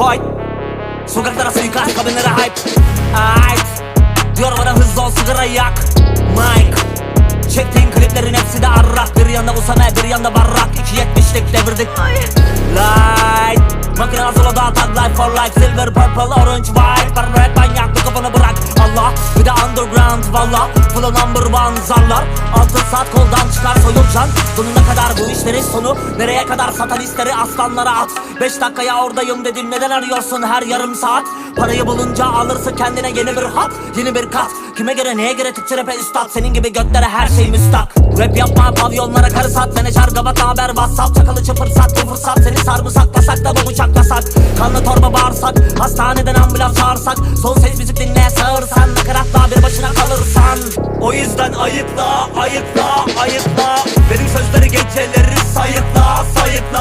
void Sokaklara suikast kabinlere hype. Ait Diyor bana hızlı ol sigara yak. Mike. Çektiğin kliplerin hepsi de arrak. Bir yanda Usame bir yanda Barrak. 2.70'lik devirdik. Light. Makine solo daha tag life for life. Silver purple orange white. Ben red manyak bu kafanı bırak. Allah. Bir de underground valla. Flow number one zarlar. Altın saat koldan çıkar soyulcan Sonuna kadar bu işlerin sonu? Nereye kadar satanistleri aslanlara at? 5 dakikaya oradayım dedim. Neden arıyorsun her yarım saat? Parayı bulunca alırsın kendine yeni bir hat Yeni bir kat. Kime göre neye göre Türkçe rap'e üstad? Senin gibi götlere her şey müstak Rap yapma pavyonlara karı sat. Menajer gavat haber whatsapp. Çakalı çıpır sat bir fırsat. Seni sarımsak pasak da bu bıçak yasak Kanlı torba bağırsak Hastaneden ambulans çağırsak. Son ses müzik dinle sağırsan. Nakaratla bir başına kalırsan. O yüzden ayıpla ayıpla ayıpla pençeleri